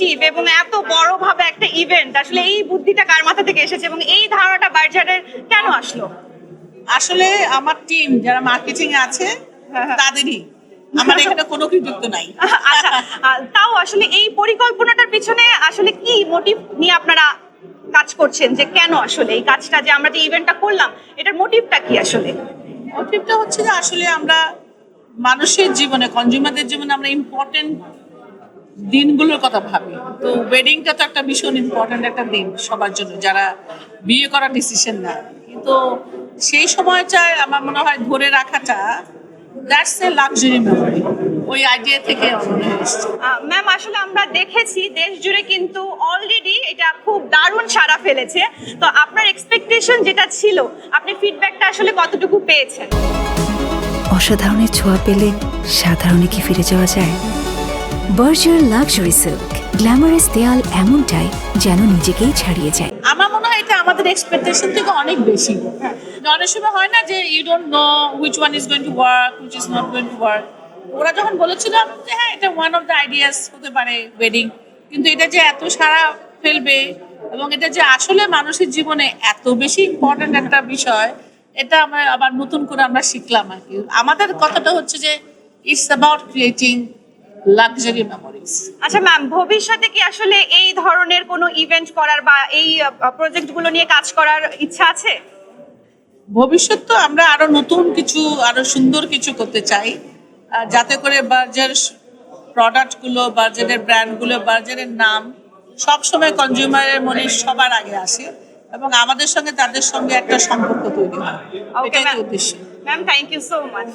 Creative এবং এত বড় ভাবে একটা ইভেন্ট আসলে এই বুদ্ধিটা কার মাথা থেকে এসেছে এবং এই ধারণাটা বার্জারের কেন আসলো? আসলে আমার টিম যারা মার্কেটিং এ আছে তাদেরই। আমার এখানে কোনো কৃতিত্ব নাই। আচ্ছা তাও আসলে এই পরিকল্পনাটার পিছনে আসলে কি মোটিভ নিয়ে আপনারা কাজ করছেন? যে কেন আসলে এই কাজটা যে আমরা যে ইভেন্টটা করলাম এটার মোটিভটা কি আসলে? মোটিভটা হচ্ছে যে আসলে আমরা মানুষের জীবনে কনজিউমারদের জীবনে আমরা ইম্পর্টেন্ট দিনগুলোর কথা ভাবি। তো ওয়েডিংটা তো একটা ভীষণ ইম্পর্টেন্ট একটা দিন সবার জন্য যারা বিয়ে করার ডিসিশন নেয়। কিন্তু সেই সময়টা আমার মনে হয় ধরে রাখাটা দ্যাটস এ লাক্সারি মেমোরি ওই আইডিয়া থেকে ম্যাম আসলে আমরা দেখেছি দেশ জুড়ে কিন্তু অলরেডি এটা খুব দারুণ সাড়া ফেলেছে। তো আপনার এক্সপেকটেশন যেটা ছিল আপনি ফিডব্যাকটা আসলে কতটুকু পেয়েছেন? অসাধারণের ছোঁয়া পেলে সাধারণে কি ফিরে যাওয়া যায়? বার্জার লাক্সারি সিল্ক গ্ল্যামারাস দেয়াল এমনটাই যেন নিজেকেই ছাড়িয়ে যায়। আমার মনে হয় এটা আমাদের এক্সপেকটেশন থেকে অনেক বেশি। অনেক সময় হয় না যে you don't know which one is going to work which is not going to work ওরা যখন বলেছিল যে হ্যাঁ এটা ওয়ান অফ দ্য আইডিয়াস হতে পারে ওয়েডিং কিন্তু এটা যে এত সারা ফেলবে এবং এটা যে আসলে মানুষের জীবনে এত বেশি ইম্পর্ট্যান্ট একটা বিষয়, এটা আমরা আবার নতুন করে আমরা শিখলাম আর কি। আমাদের কথাটা হচ্ছে যে it's about creating luxury memories আচ্ছা ম্যাম ভবিষ্যতে কি আসলে এই ধরনের কোনো ইভেন্ট করার বা এই প্রজেক্টগুলো নিয়ে কাজ করার ইচ্ছা আছে? ভবিষ্যৎ তো আমরা আরও নতুন কিছু আরও সুন্দর কিছু করতে চাই। যাতে করে বার্জার প্রোডাক্টগুলো বার্জারের ব্র্যান্ডগুলো বার্জারের নাম সবসময় কনজিউমারের মনে সবার আগে আসে এবং আমাদের সঙ্গে তাদের সঙ্গে একটা সম্পর্ক তৈরি হয়। এটাই উদ্দেশ্য। Ma'am thank you so much